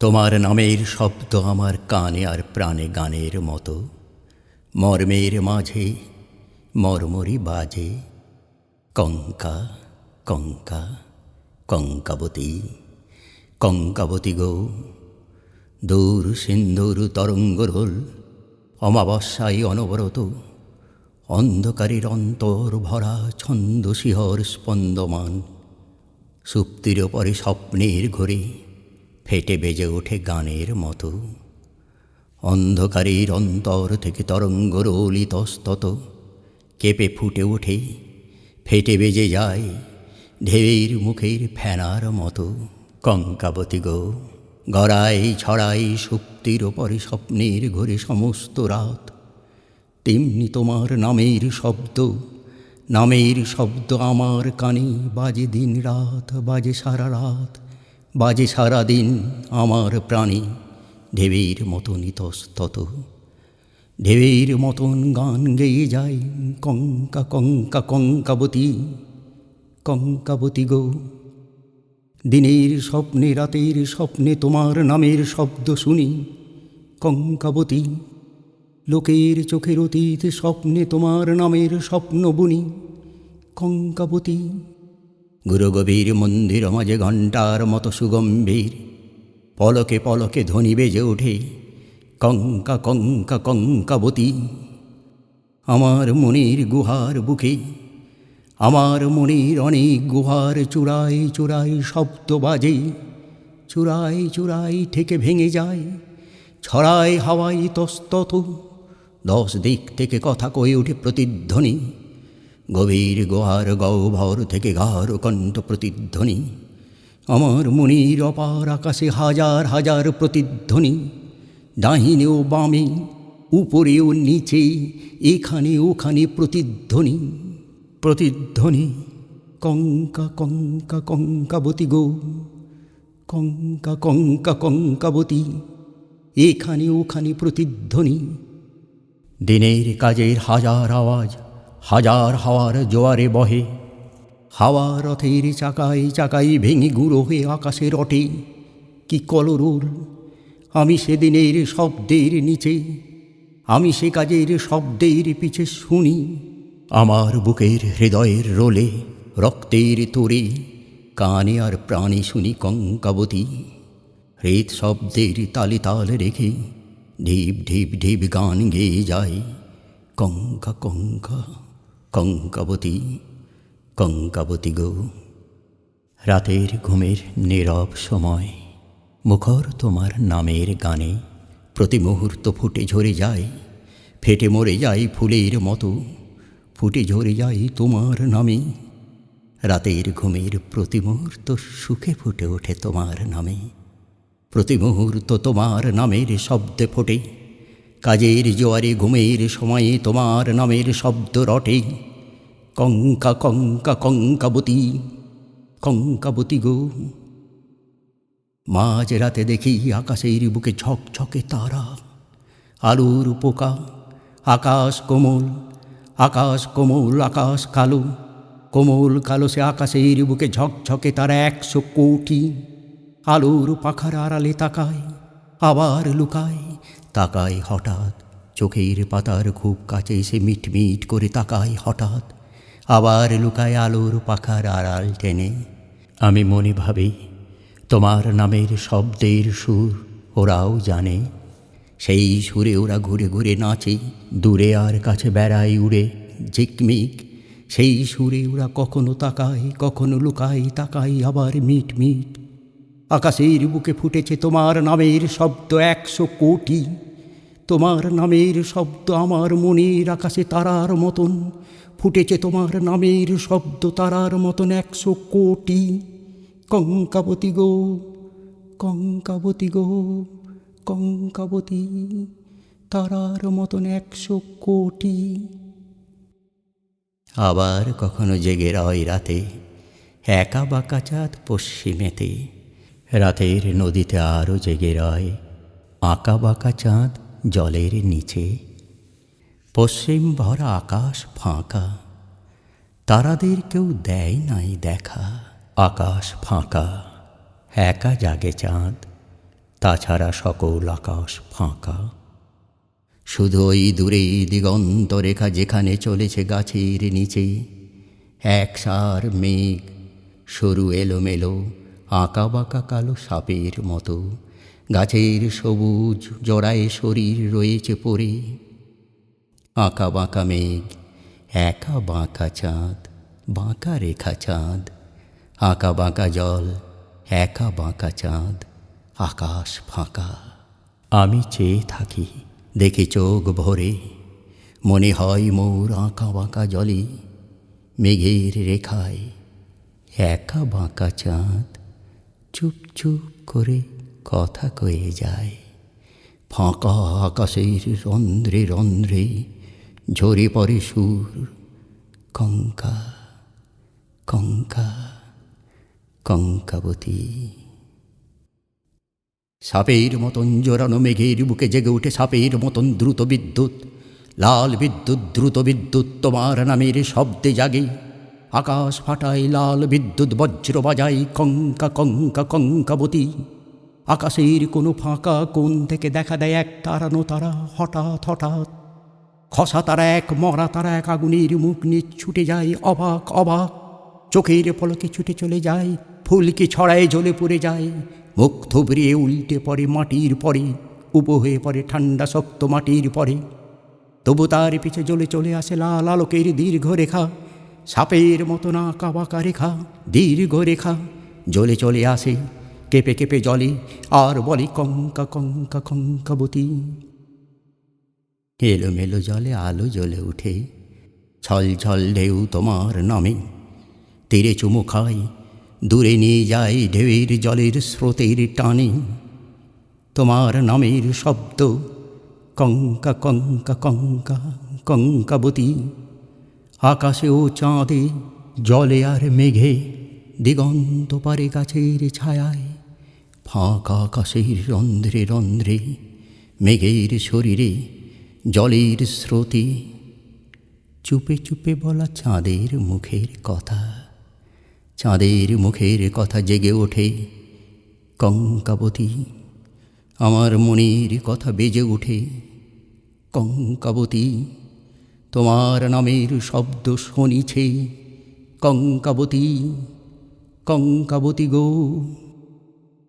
তোমার নামের শব্দ আমার কানে আর প্রাণে গানের মতো। মর্মের মাঝে মর্মরি বাজে। কঙ্কা কঙ্কা, কঙ্কাবতী কঙ্কাবতী গো, দূর সিন্ধুর তরঙ্গ রোল অমাবস্যায় অনবরত, অন্ধকারের অন্তর ভরা ছন্দ শিহর স্পন্দমান, সুপ্তির পরে স্বপ্নের ঘরে। ফেটে বেজে ওঠে গানের মতো। অন্ধকারের অন্তর থেকে তরঙ্গ রোলিতস্তত কেঁপে ফুটে ওঠে, ফেটে বেজে যায় ঢেউয়ের মুখের ফেনার মতো। কঙ্কাবতী গো, গড়াই ছড়াই সুপ্তির পরে স্বপ্নের ঘরে সমস্ত রাত। তেমনি তোমার নামের শব্দ নামের শব্দ আমার কানে বাজে দিন রাত বাজে সারা রাত বাজে সারা দিন আমার প্রাণী ঢেবের মতন ইতস্তত। ঢেবের মতন গান গেয়ে যায় কঙ্কা কঙ্কা কঙ্কাবতী। কঙ্কাবতী গো, দিনের স্বপ্নে রাতের স্বপ্নে তোমার নামের শব্দ শুনি। কঙ্কাবতী, লোকের চোখের অতীত স্বপ্নে তোমার নামের স্বপ্ন বুনি। কঙ্কাবতী গুরুগভীর মন্দির মাঝে ঘণ্টার মতো সুগম্ভীর। পলকে পলকে ধ্বনি বেজে ওঠে, কঙ্কা কঙ্কা কঙ্কাবতী। আমার মনির গুহার বুকে, আমার মনির অনেক গুহার চূড়ায় চূড়ায় শব্দ বাজে। চূড়ায় চূড়ায় থেকে ভেঙে যায়, ছড়ায় হাওয়াই তস্তত। দশ দিক থেকে কথা কয়ে ওঠে প্রতিধ্বনি। গভীর গোহার গহ্বর থেকে গাঢ় কণ্ঠ প্রতিধ্বনি। আমার মনির অপার আকাশে হাজার হাজার প্রতিধ্বনি। ডাহিনে ও বামে উপরে ও নিচে, এখানে ওখানে প্রতিধ্বনি। প্রতিধ্বনি, কঙ্কা কঙ্কা, কঙ্কাবতী গো। কঙ্কা কঙ্কা, কঙ্কাবতী, এখানে ওখানে প্রতিধ্বনি। দিনের কাজের হাজার আওয়াজ হাজার হাওয়ার জোয়ারে বহে হাওয়া রথের চাকাই চাকাই ভেঙে গুঁড়ো হয়ে আকাশে রটে কি কলরোল আমি সেদিনের শব্দের নিচে, আমি সে কাজের শব্দের পিছে শুনি। আমার বুকের হৃদয়ের রোলে, রক্তের তোরে, কানে আর প্রাণে শুনি কঙ্কাবতী। হৃদ শব্দের তালে তাল রেখে, ঢিপ ঢিপ ঢিপ গান গেয়ে যায় কঙ্কা কঙ্কা। কঙ্কাবতী কঙ্কাবতী গো। রাতের ঘুমের নীরব সময়, মুখর তোমার নামের গানে প্রতি মুহূর্ত ফুটে ঝরে যায়, ফেটে মরে যায় ফুলের মতো, ফুটে ঝরে যায় তোমার নামে। রাতের ঘুমের প্রতি মুহূর্ত সুখে ফুটে ওঠে তোমার নামে, প্রতি মুহূর্ত তোমার নামের শব্দে ফোটে। কাজের জোয়ারে, ঘুমের সময়ে তোমার নামের শব্দ রটে। কঙ্কা কঙ্কা, কঙ্কাবতী কঙ্কাবতী গো। মাঝ রাতে দেখি আকাশের বুকে ঝকঝকে তারা। আলুর পোকা, আকাশ কোমল আকাশ কোমল, আকাশ কালো। কোমল কালো সে আকাশের বুকে ঝকঝকে তারা একশো কোটি। আলোর পাখার আড়ালে তাকায়, আবার লুকায়। তাকায় হঠাৎ। চোখের পাতার খুব কাছে এসে মিটমিট করে তাকায় হঠাৎ। আবার লুকায় আলোর পাখার আড়াল টেনে। আমি মনে ভাবি, তোমার নামের শব্দের সুর ওরাও জানে। সেই সুরে ওরা ঘুরে ঘুরে নাচে, দূরে আর কাছে বেড়ায় উড়ে। ঝিকমিক, সেই সুরে ওরা কখনো তাকায়, কখনো লুকায়, তাকায় আবার মিট মিট আকাশের বুকে ফুটেছে তোমার নামের শব্দ একশো কোটি। তোমার নামের শব্দ আমার মনের আকাশে তারার মতন। ফুটেছে তোমার নামের শব্দ তারার মতন একশো কোটি। কঙ্কাবতী গো কঙ্কাবতী গো, কঙ্কাবতী, তারার মতন একশো কোটি। আবার কখনো জেগে রয় রাতে, একা বাঁকা চাঁদ পশ্চিমেতে। রাতের নদীতে আরও জেগে রয়, আঁকা বাঁকা চাঁদ জলের নিচে। পশ্চিম ভরা আকাশ ফাঁকা। তারাদের কেউ দেয় নাই দেখা। আকাশ ফাঁকা। একা জাগে চাঁদ। তাছাড়া সকল আকাশ ফাঁকা। শুধু ওই দূরে দিগন্ত রেখা যেখানে চলেছে গাছের নিচে। একসার মেঘ, সরু এলোমেলো, আঁকা বাঁকা কালো সাপের মতো। গাছের সবুজ জড়ায় শরীর রয়েছে পড়ে। আঁকা বাঁকা মেঘ, একা বাঁকা চাঁদ, বাঁকা রেখা চাঁদ। আঁকা বাঁকা জল, একা বাঁকা চাঁদ, আকাশ ফাঁকা। আমি চেয়ে থাকি, দেখি চোখ ভরে। মনে হয় মোর আঁকা বাঁকা জলে, মেঘের রেখায়। একা বাঁকা চাঁদ চুপ চুপ করে কথা কয়ে যায়। ফাঁকা আকাশের রন্ধ্রে রন্ধ্রে ঝরে পড়ে সুর, কঙ্কা কঙ্কা, কঙ্কাবতী। সাপের মতন জোরানো মেঘের বুকে জেগে উঠে সাপের মতন দ্রুত বিদ্যুৎ, লাল বিদ্যুৎ, দ্রুত বিদ্যুৎ তোমার নামের শব্দে জাগে। আকাশ ফাটায় লাল বিদ্যুৎ, বজ্র বাজায় কঙ্কা কঙ্কা, কঙ্কাবতী। আকাশের কোনো ফাঁকা কোণ থেকে দেখা দেয় এক তারানো তারা, হঠাৎ হঠাৎ। খসা তারা এক, মরা তারা এক, আগুনের মুখ নিয়ে ছুটে যায়, অবাক অবাক। চোখের পলকে ছুটে চলে যায়, ফুলকি ছড়ায় জ্বলে পড়ে যায়। মুখ থুবড়িয়ে উল্টে পড়ে মাটির পরে উপ হয়ে পড়ে ঠান্ডা শক্ত মাটির পরে। তবু তার পিছে জ্বলে চলে আসে লাল আলোকের দীর্ঘ রেখা সাপের মতো না কাবাকা রেখা দীর্ঘ রেখা জ্বলে চলে আসে কেঁপে কেঁপে জলে, আর বলে কঙ্কা কঙ্কা কঙ্কাবতী এলোমেলো জলে আলো জ্বলে উঠে, ছল ছল ঢেউ তোমার নামে। তীরে চুমু খায়, দূরে নিয়ে যায় ঢেউয়ের জলের স্রোতের টানে। তোমার নামের শব্দ, কঙ্কা কঙ্কা কঙ্কা কঙ্কাবতী আকাশে ও চাঁদে জলে আর মেঘে দিগন্ত পারে গাছের ছায়ায়। ফাঁকা আকাশের রন্ধ্রে রন্ধ্রে, মেঘের শরীরে, জলের স্রোতে, চুপে চুপে বলা চাঁদের মুখের কথা, চাঁদের মুখের কথা জেগে ওঠে। কঙ্কাবতী, আমার মনের কথা বেজে ওঠে কঙ্কাবতী, তোমার নামের শব্দ শুনিছে। কঙ্কাবতী কঙ্কাবতী গো।